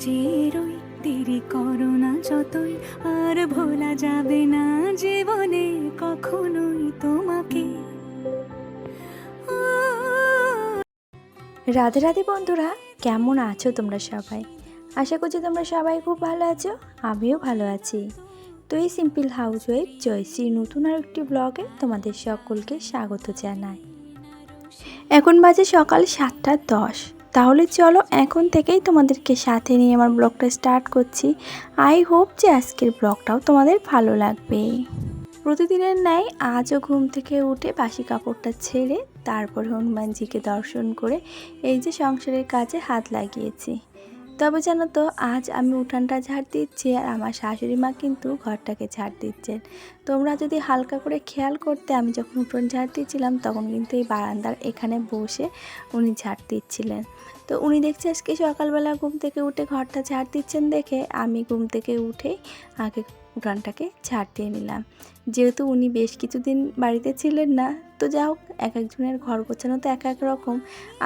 চিরই দেরি করো না যতই। আর ভোলা যাবে না জীবনে কখনোই তোমাকে। রাধে রাধে বন্ধুরা, কেমন আছো তোমরা সবাই? আশা করছি তোমরা সবাই খুব ভালো আছো, আমিও ভালো আছি। তো এই সিম্পল হাউস ওয়াইফ জয়শ্রী নতুন আর একটি ব্লগে তোমাদের সকলকে স্বাগত জানাই। এখন বাজে সকাল সাতটা দশ। তাহলে চলো এখন থেকেই তোমাদেরকে সাথে নিয়ে আমার ব্লগটা স্টার্ট করছি। আই হোপ যে আজকের ব্লগটাও তোমাদের ভালো লাগবে। প্রতিদিনের ন্যায় আজও ঘুম থেকে উঠে বাসি কাপড়টা ছেড়ে তারপর হনুমানজিকে দর্শন করে এই যে সংসারের কাজে হাত লাগিয়েছি। তবে জানো তো, আজ আমি উঠানটা ঝাড় দিচ্ছি আর আমার শাশুড়ি মা কিন্তু ঘরটাকে ঝাড় দিচ্ছেন। তোমরা যদি হালকা করে খেয়াল করতে, আমি যখন উঠোন ঝাড় দিচ্ছিলাম, তখন কিন্তু এই বারান্দার এখানে বসে উনি ঝাড় দিচ্ছিলেন। তো উনি দেখছে আজকে সকালবেলা ঘুম থেকে উঠে ঘরটা ঝাড় দিচ্ছেন দেখে আমি ঘুম থেকে উঠেই আগে উঠানটাকে ঝাড় দিয়ে নিলাম। যেহেতু উনি বেশ কিছুদিন বাড়িতে ছিলেন না তো যা হোক, এক একজনের ঘর গোছানো তো এক এক রকম।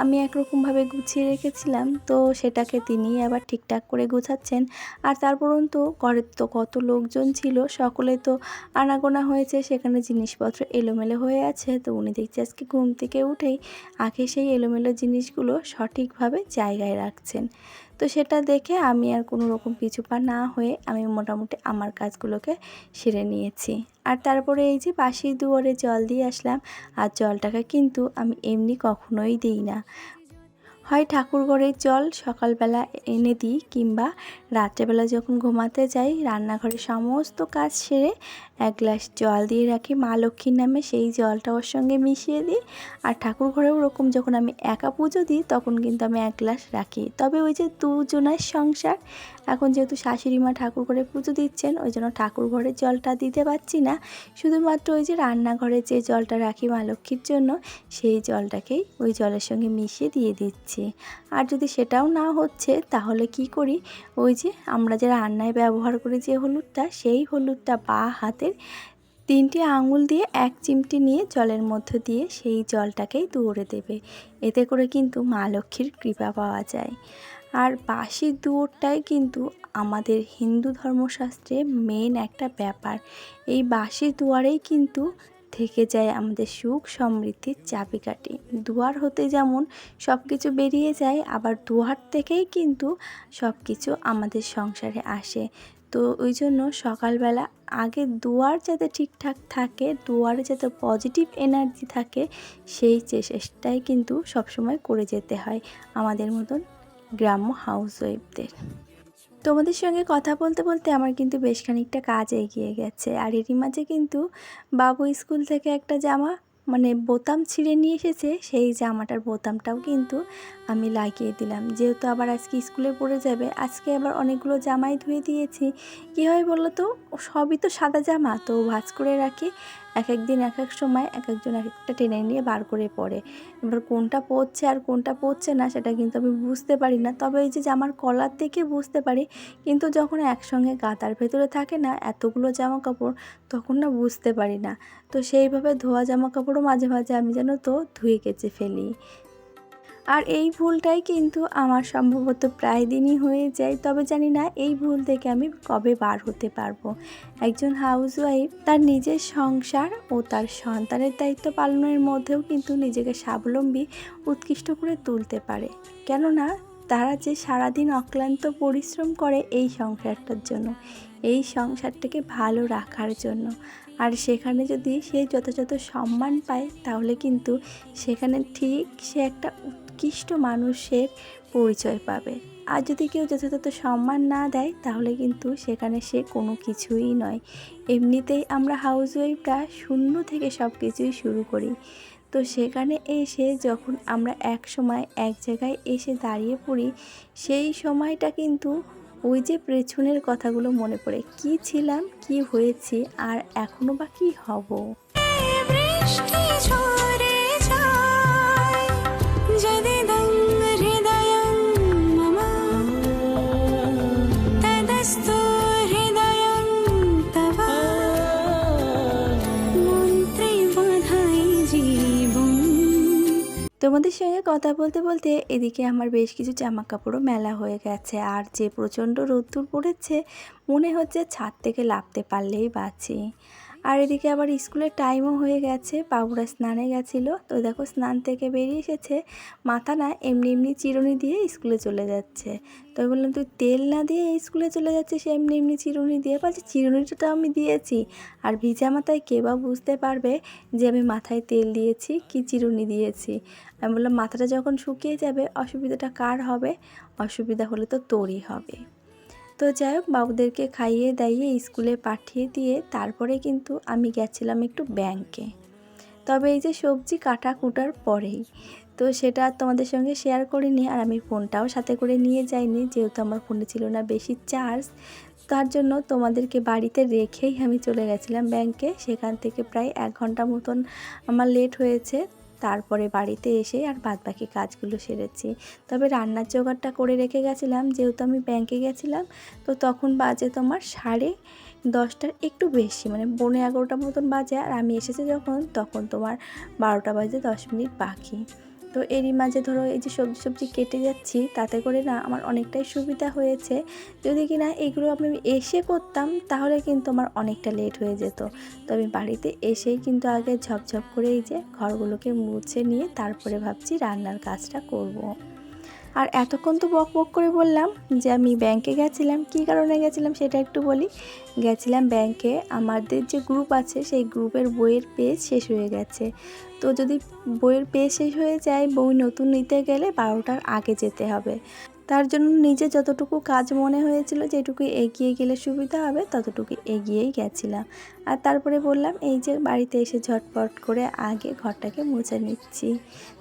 আমি একরকমভাবে গুছিয়ে রেখেছিলাম, তো সেটাকে তিনি আবার ঠিকঠাক করে গোছাচ্ছেন। আর তারপরন্তু ঘরের তো কত লোকজন ছিল, সকলে তো আনাগোনা হয়েছে, সেখানে জিনিসপত্র এলোমেলো হয়ে আছে। তো উনি দেখছি আজকে ঘুম থেকে উঠেই আগে সেই এলোমেলো জিনিসগুলো সঠিকভাবে জায়গায় রাখছেন। তো সেটা দেখে আমি আর কোনো রকম পিছু পা না হয়ে আমি মোটামুটি আমার কাজগুলোকে সেরে নিয়েছি। আর তারপরে এই যে বাসি দুয়ারে জল দিয়ে আসলাম, আর জলটাকে কিন্তু আমি এমনি কখনোই দিই না। হয় ঠাকুর ঘরের জল সকালবেলা এনে দিই, কিংবা রাত্রেবেলা যখন ঘুমাতে যাই রান্নাঘরে সমস্ত কাজ সেরে এক গ্লাস জল দিয়ে রাখি। মা লক্ষ্মীর নামে সেই জলটা ওর সঙ্গে মিশিয়ে দিই। আর ঠাকুর ঘরেও ওরকম যখন আমি একা পুজো দিই, তখন কিন্তু আমি এক গ্লাস রাখি। তবে ওই যে দুজনের সংসার, এখন যেহেতু শাশুড়ি মা ঠাকুর ঘরে পুজো দিচ্ছেন, ওই জন্য ঠাকুর ঘরের জলটা দিতে পারছি না। শুধুমাত্র ওই যে রান্নাঘরে যে জলটা রাখি মা লক্ষ্মীর জন্য, সেই জলটাকেই ওই জলের সঙ্গে মিশিয়ে দিয়ে দিচ্ছি। আর যদি সেটাও না হচ্ছে, তাহলে কি করি? ওই যে আমরা যে রান্নায় ব্যবহার করি যে হলুদটা, সেই হলুদটা বা হাতের তিনটি আঙুল দিয়ে এক চিমটি নিয়ে জলের মধ্যে দিয়ে সেই জলটাকেই দৌড়ে দেবে। এতে করে কিন্তু মা লক্ষ্মীর কৃপা পাওয়া যায়। আর বাসি দুয়োরটাই কিন্তু আমাদের হিন্দু ধর্মশাস্ত্রে মেন একটা ব্যাপার। এই বাসি দুয়ারেই কিন্তু থেকে যায় আমাদের সুখ সমৃদ্ধির চাবিকাঠি। দুয়ার হতে যেমন সব কিছু বেরিয়ে যায়, আবার দুয়ার থেকেই কিন্তু সব কিছু আমাদের সংসারে আসে। তো ওই জন্য সকালবেলা আগে দুয়ার যাতে ঠিকঠাক থাকে, দুয়ারে যাতে পজিটিভ এনার্জি থাকে, সেই চেষ্টাই কিন্তু সবসময় করে যেতে হয় আমাদের মতন গ্রাম্য হাউস ওয়াইফদের তোমাদের সঙ্গে কথা বলতে বলতে আমার কিন্তু বেশ খানিকটা কাজ এগিয়ে গেছে। আর এরই মাঝে কিন্তু বাবু স্কুল থেকে একটা জামা মানে বোতাম ছিঁড়ে নিয়ে এসেছে, সেই জামাটার বোতামটাও কিন্তু আমি লাগিয়ে দিলাম। যেহেতু আবার আজকে স্কুলে পড়ে যাবে, আজকে আবার অনেকগুলো জামাই ধুয়ে দিয়েছি। কী হয় বলো তো সবই তো সাদা জামা, তো ভাজ করে রাখি। এক এক দিন এক এক সময় এক একজন এক একটা টেনে নিয়ে বার করে পড়ে। এবার কোনটা পড়ছে আর কোনটা পড়ছে না সেটা কিন্তু আমি বুঝতে পারি না। তবে এই যে জামার কলার থেকে বুঝতে পারি, কিন্তু যখন একসঙ্গে গাতার ভেতরে থাকে না এতগুলো জামা কাপড় তখন না বুঝতে পারি না। তো সেইভাবে ধোয়া জামা কাপড়ও মাঝে মাঝে আমি যেন তো ধুয়ে কেচে ফেলি। আর এই ভুলটাই কিন্তু আমার সম্ভবত প্রায় দিনই হয়ে যায়। তবে জানি না এই ভুল থেকে আমি কবে বার হতে পারব। একজন হাউসওয়াইফ তার নিজের সংসার ও তার সন্তানের দায়িত্ব পালনের মধ্যেও কিন্তু নিজেকে স্বাবলম্বী, উৎকৃষ্ট করে তুলতে পারে। কেননা তারা যে সারাদিন অক্লান্ত পরিশ্রম করে এই সংসারটার জন্য, এই সংসারটাকে ভালো রাখার জন্য। আর সেখানে যদি সে যথাযথ সম্মান পায়, তাহলে কিন্তু সেখানে ঠিক সে একটা উৎকৃষ্ট মানুষের পরিচয় পাবে। আর যদি কেউ যথাযথ সম্মান না দেয়, তাহলে কিন্তু সেখানে সে কোনো কিছুই নয়। এমনিতেই আমরা হাউসওয়াইফরা শূন্য থেকে সব কিছুই শুরু করি। তো সেখানে এসে যখন আমরা এক সময় এক জায়গায় এসে দাঁড়িয়ে পড়ি, সেই সময়টা কিন্তু ওই যে পেছনের কথাগুলো মনে পড়ে। কি ছিলাম, কি হয়েছি, আর এখনও বা কী হব? তোমাদের সঙ্গে কথা বলতে বলতে এদিকে আমার বেশ কিছু জামা কাপড়ও মেলা হয়ে গেছে। আর যে প্রচণ্ড রোদ্দুর পড়েছে, মনে হচ্ছে ছাদ থেকে লাফতে পারলেই বাঁচি। আর এদিকে আবার স্কুলের টাইমও হয়ে গেছে, বাবুরা স্নানে গেছিল। তো দেখো স্নান থেকে বেরিয়ে এসেছে, মাথা না এমনি এমনি চিরুনি দিয়ে স্কুলে চলে যাচ্ছে। তো বললাম, তুই তেল না দিয়ে স্কুলে চলে যাচ্ছে সে এমনি এমনি চিরুনি দিয়ে? বলছে, চিরুনিটা তো আমি দিয়েছি। আর ভিজা মাথায় কে বা বুঝতে পারবে যে আমি মাথায় তেল দিয়েছি, কি চিরুনি দিয়েছি? আমি বললাম, মাথাটা যখন শুকিয়ে যাবে, অসুবিধাটা কার হবে? অসুবিধা হলে তো তোরই হবে। তো যাই হোক, বাবুদেরকে খাইয়ে দাইয়ে স্কুলে পাঠিয়ে দিয়ে তারপরে কিন্তু আমি গেছিলাম একটু ব্যাংকে। তবে এই যে সবজি কাটা কুটার পরেই, তো সেটা তোমাদের সঙ্গে শেয়ার করিনি আর আমি ফোনটাও সাথে করে নিয়ে যাইনি, যেহেতু আমার ফোনে ছিল না বেশি চার্জ তার জন্য তোমাদেরকে বাড়িতে রেখেই আমি চলে গেছিলাম ব্যাংকে। সেখান থেকে প্রায় এক ঘণ্টা মতন আমার লেট হয়েছে। তারপরে বাড়িতে এসে আর বাদ বাকি কাজগুলো সেরেছি। তবে রান্নার জোগাড়টা করে রেখে গেছিলাম, যেহেতু আমি ব্যাংকে গেছিলাম, তো তখন বাজে তোমার সাড়ে দশটার একটু বেশি মানে বনে এগারোটার মতন বাজে। আর আমি এসেছি যখন, তখন তোমার বারোটা বাজে দশ মিনিট বাকি। তো এরই মাঝে ধরো এই যে সবজি সবজি কেটে যাচ্ছি, তাতে করে না আমার অনেকটাই সুবিধা হয়েছে যদি কি না এগুলো আমি এসে করতাম, তাহলে কিন্তু আমার অনেকটা লেট হয়ে যেত তো আমি বাড়িতে এসেই কিন্তু আগে ঝপঝপ করে এই যে ঘরগুলোকে মুছে নিয়ে তারপরে ভাবছি রান্নার কাজটা করব। আর এতক্ষণ তো বক বক করে বললাম যে আমি ব্যাংকে গেছিলাম। কী কারণে গেছিলাম সেটা একটু বলি। গেছিলাম ব্যাংকে, আমাদের যে গ্রুপ আছে সেই গ্রুপের বইয়ের পেজ শেষ হয়ে গেছে। তো যদি বইয়ের পেজ শেষ হয়ে যায়, বই নতুন নিতে গেলে বারোটার আগে যেতে হবে। তার জন্য নিজে যতটুকু কাজ মনে হয়েছিল, যেটুকু এগিয়ে গেলে সুবিধা হবে, ততটুকু এগিয়েই গেছিলাম। আর তারপরে বললাম, এই যে বাড়িতে এসে ঝটপট করে আগে ঘরটাকে মুছে নিচ্ছি,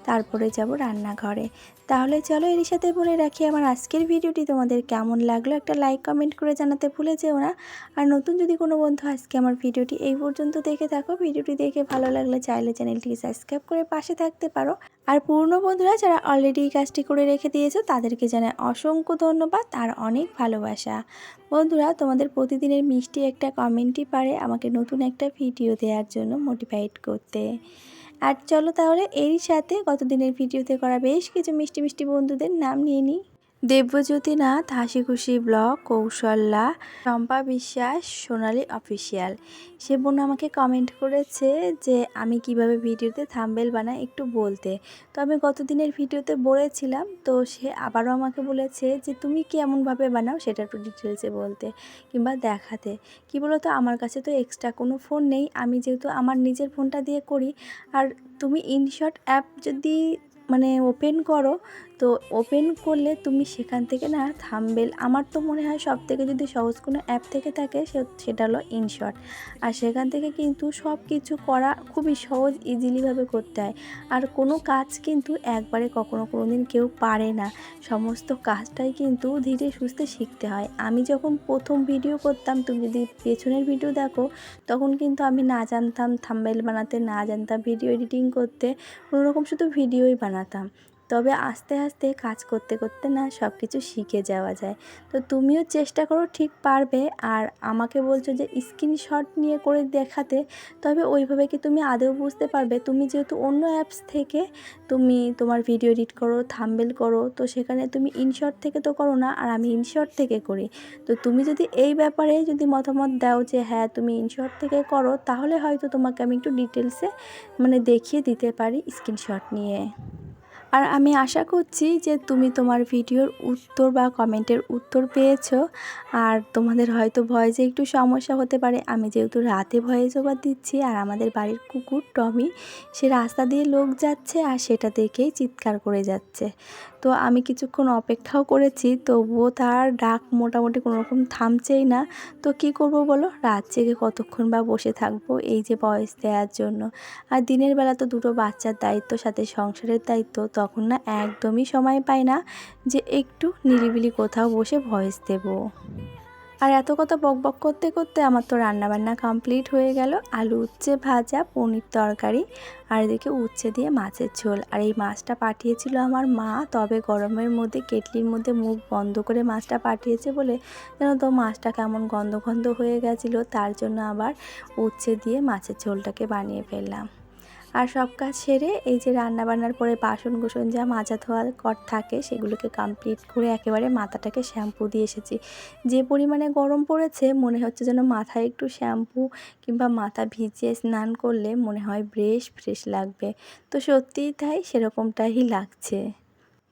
তারপরে যাব রান্নাঘরে। তাহলে চলো এর সাথে বলে রাখি, আমার আজকের ভিডিওটি তোমাদের কেমন লাগল একটা লাইক, কমেন্ট করে জানাতে ভুলে যেও না। আর নতুন যদি কোনো বন্ধু আজকে আমার ভিডিওটি এই পর্যন্ত দেখে থাকো, ভিডিওটি দেখে ভালো লাগলে চাইলে চ্যানেলটিকে সাবস্ক্রাইব করে পাশে থাকতে পারো। আর পুরনো বন্ধুরা, যারা অলরেডি এই কাজটি করে রেখে দিয়েছ, তাদেরকে জানাই অসংখ্য ধন্যবাদ আর অনেক ভালোবাসা। বন্ধুরা, তোমাদের প্রতিদিনের মিষ্টি একটা কমেন্টই পারে আমাকে নতুন একটা ভিডিও দেওয়ার জন্য মোটিভেট করতে। আর চলো তাহলে এরই সাথে গতদিনের ভিডিওতে করা বেশ কিছু মিষ্টি মিষ্টি বন্ধুদের নাম নিয়ে নিই। দেব্যজ্যোতি নাথ হাসি খুশি ব্লগ কৌশল্যা, চম্পা বিশ্বাস, সোনালি অফিসিয়াল। সে বোন আমাকে কমেন্ট করেছে যে, আমি কীভাবে ভিডিওতে থাম্বেল বানাই একটু বলতে। তো আমি গতদিনের ভিডিওতে বলেছিলাম, তো সে আবারও আমাকে বলেছে যে, তুমি কেমনভাবে বানাও সেটা একটু ডিটেলসে বলতে কিংবা দেখাতে। কি বলতো, আমার কাছে তো এক্সট্রা কোনো ফোন নেই। আমি যেহেতু আমার নিজের ফোনটা দিয়ে করি, আর তুমি ইনশর্ট অ্যাপ যদি মানে ওপেন করো তো ওপেন করলে তুমি সেখান থেকে না থাম্বেল আমার তো মনে হয় সব থেকে যদি সহজ কোনো অ্যাপ থেকে থাকে সেটা হলো ইনশর্ট আর সেখান থেকে কিন্তু সব কিছু করা খুবই সহজ ইজিলিভাবে করতে হয়। আর কোনো কাজ কিন্তু একবারে কখনো কোনো দিন কেউ পারে না। সমস্ত কাজটাই কিন্তু ধীরে সুস্থে শিখতে হয়। আমি যখন প্রথম ভিডিও করতাম, তুমি যদি পেছনের ভিডিও দেখো, তখন কিন্তু আমি না জানতাম থাম্বেল বানাতে, না জানতাম ভিডিও এডিটিং করতে, কোনোরকম শুধু ভিডিওই বানাতাম। তবে আস্তে আস্তে কাজ করতে করতে না সব কিছু শিখে যাওয়া যায়। তো তুমিও চেষ্টা করো, ঠিক পারবে। আর আমাকে বলছো যে স্ক্রিনশট নিয়ে করে দেখাতে, তবে ওইভাবে কি তুমি আদৌ বুঝতে পারবে? তুমি যেহেতু অন্য অ্যাপস থেকে তুমি তোমার ভিডিও এডিট করো থাম্বেল করো, তো সেখানে তুমি ইনশর্ট থেকে তো করো না, আর আমি ইনশর্ট থেকে করি। তো তুমি যদি এই ব্যাপারে যদি মতামত দাও যে হ্যাঁ তুমি ইনশর্ট থেকে করো, তাহলে হয়তো তোমাকে আমি একটু ডিটেলসে মানে দেখিয়ে দিতে পারি স্ক্রিনশট নিয়ে। আর আমি আশা করছি যে তুমি তোমার ভিডিওর উত্তর বা কমেন্টের উত্তর পেয়েছ। আর তোমাদের হয়তো ভয়েসে একটু সমস্যা হতে পারে, আমি যেহেতু রাতে ভয়েস ওভার দিচ্ছি, আর আমাদের বাড়ির কুকুর টমি, সে রাস্তা দিয়ে লোক যাচ্ছে আর সেটা দেখেই চিৎকার করে যাচ্ছে। তো আমি কিছুক্ষণ অপেক্ষাও করেছি, তবুও তার ডাক মোটামুটি কোনো রকম থামছেই না। তো কি করব বলো? রাত জেগে কতক্ষণ বা বসে থাকব এই যে বয়স দেওয়ার জন্য। আর দিনের বেলা তো দুটো বাচ্চার দায়িত্ব, সাথে সংসারের দায়িত্ব তখন না একদমই সময় পাই না যে একটু নিরিবিলি কোথাও বসে ভয়েস দেব। আর এত কথা বক বক করতে করতে আমার তো রান্নাবান্না কমপ্লিট হয়ে গেল। আলু উচ্ছে ভাজা, পনির তরকারি আর এদিকে উচ্ছে দিয়ে মাছের ঝোল। আর এই মাছটা পাঠিয়েছিল আমার মা, তবে গরমের মধ্যে কেটলির মধ্যে মুখ বন্ধ করে মাছটা পাঠিয়েছে বলে যেন তো মাছটা কেমন গন্ধ গন্ধ হয়ে গেছিল, তার জন্য আবার উচ্ছে দিয়ে মাছের ঝোলটাকে বানিয়ে ফেললাম। আর সব কাজ সেরে এই যে রান্না বান্নার পরে বাসন কুসন যা মাজা ধোয়া কর থাকে সেগুলোকে কমপ্লিট করে একেবারে মাথাটাকে শ্যাম্পু দিয়ে এসেছি। যে পরিমাণে গরম পড়েছে, মনে হচ্ছে যেন মাথায় একটু শ্যাম্পু কিংবা মাথা ভিজিয়ে স্নান করলে মনে হয় বেশ ফ্রেশ লাগবে। তো সত্যিই তাই সেরকমটাই লাগছে।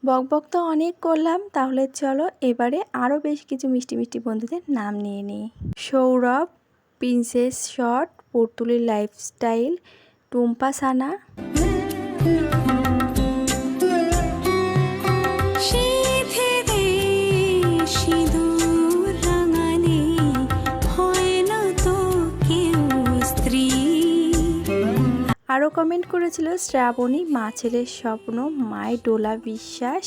বক বক তো অনেক করলাম, তাহলে চলো এবারে আরও বেশ কিছু মিষ্টি মিষ্টি বন্ধুদের নাম নিয়ে নিই। সৌরভ প্রিন্সেস শট পর্তুলির লাইফস্টাইল টুম্পা সানা। সিঁথিতে সিঁদুর হয় না তো কেউ স্ত্রী। আরও কমেন্ট করেছিল শ্রাবণী মা ছেলের স্বপ্ন মায় ডোলা বিশ্বাস।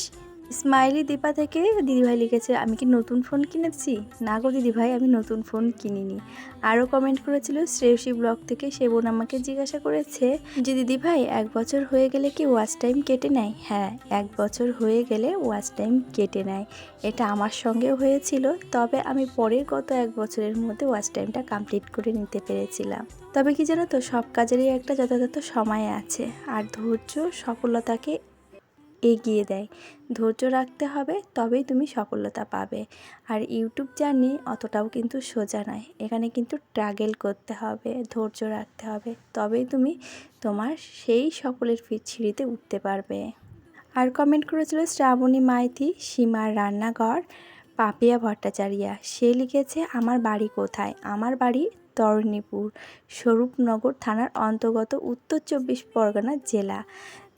স্মাইলি দীপা থেকে দিদিভাই লিখেছে, আমি কি নতুন ফোন কিনেছি? না গো দিদিভাই, আমি নতুন ফোন কিনিনি। আরও কমেন্ট করেছিল, শ্রেয়সী ব্লগ থেকে সে বোন আমাকে জিজ্ঞাসা করেছে যে, দিদিভাই, এক বছর হয়ে গেলে কি ওয়াচ টাইম কেটে নেয়? হ্যাঁ এক বছর হয়ে গেলে ওয়াচ টাইম কেটে নেয়। এটা আমার সঙ্গেও হয়েছিল, তবে আমি পরের গত এক বছরের মধ্যে ওয়াচ টাইমটা কমপ্লিট করে নিতে পেরেছিলাম। তবে কি জানো তো, সব কাজেরই একটা যথাযথ সময় আছে, আর ধৈর্য, সফলতাকে এগিয়ে দেয়। ধৈর্য রাখতে হবে, তবেই তুমি সফলতা পাবে। আর ইউটিউব জার্নি অতটাও কিন্তু সোজা নয়। এখানে কিন্তু ট্রাগেল করতে হবে, ধৈর্য রাখতে হবে, তবেই তুমি তোমার সেই সফলের ফি- সিঁড়িতে উঠতে পারবে। আর কমেন্ট করেছিল শ্রাবণী মাইতি সীমার রান্নাঘর, পাপিয়া ভট্টাচারিয়া। সে লিখেছে, আমার বাড়ি কোথায়? আমার বাড়ি তরণীপুর, স্বরূপনগর থানার অন্তর্গত উত্তর চব্বিশ পরগনা জেলা।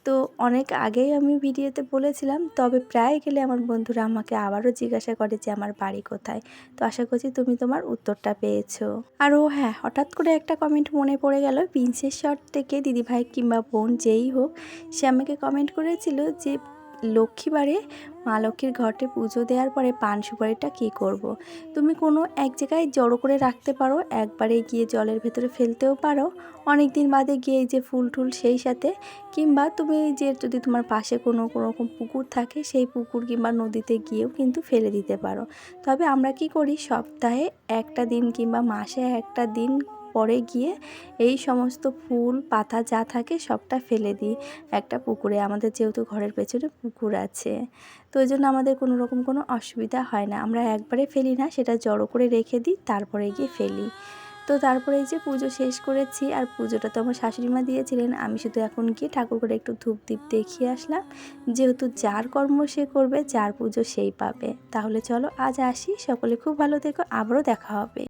তো অনেক আগেই আমি ভিডিওতে বলেছিলাম, তবে প্রায় গেলে আমার বন্ধুরা আমাকে আবারও জিজ্ঞাসা করে যে আমার বাড়ি কোথায়। তো আশা করছি তুমি তোমার উত্তরটা পেয়েছ। আর ও হ্যাঁ হঠাৎ করে একটা কমেন্ট মনে পড়ে গেল প্রিন্সেস শট থেকে দিদিভাই কিংবা বোন যেই হোক, সে আমাকে কমেন্ট করেছিল যে লক্ষ্মীবারে মা লক্ষ্মীর ঘটে পুজো দেওয়ার পরে পান সুপারিটা কী করব। তুমি কোনো এক জায়গায় জড়ো করে রাখতে পারো, একবারে গিয়ে জলের ভেতরে ফেলতেও পারো অনেক দিন বাদে গিয়ে যে ফুল টুল সেই সাথে, কিংবা তুমি যে যদি তোমার পাশে কোনো রকম পুকুর থাকে, সেই পুকুর কিংবা নদীতে গিয়েও কিন্তু ফেলে দিতে পারো তবে আমরা কি করি সপ্তাহে একটা দিন কিংবা মাসে একটা দিন পরে গিয়ে এই সমস্ত ফুল, পাতা যা থাকে সবটা ফেলে দিই। একটা পুকুরে, আমাদের যেহেতু ঘরের পেছনে পুকুর আছে, তো ওই জন্য আমাদের কোনো রকম কোনো অসুবিধা হয় না। আমরা একবারে ফেলি না, সেটা জড়ো করে রেখে দিই, তারপরে গিয়ে ফেলি। তো তারপরে এই যে পুজো শেষ করেছি, আর পুজোটা তো আমার শাশুড়ি মা দিয়েছিলেন, আমি শুধু এখন গিয়ে ঠাকুর করে একটু ধূপ দীপ দেখিয়ে আসলাম। যেহেতু যার কর্ম সে করবে, যার পুজো সেই পাবে। তাহলে চলো আজ আসি, সকলে খুব ভালো থেকো, আবারও দেখা হবে।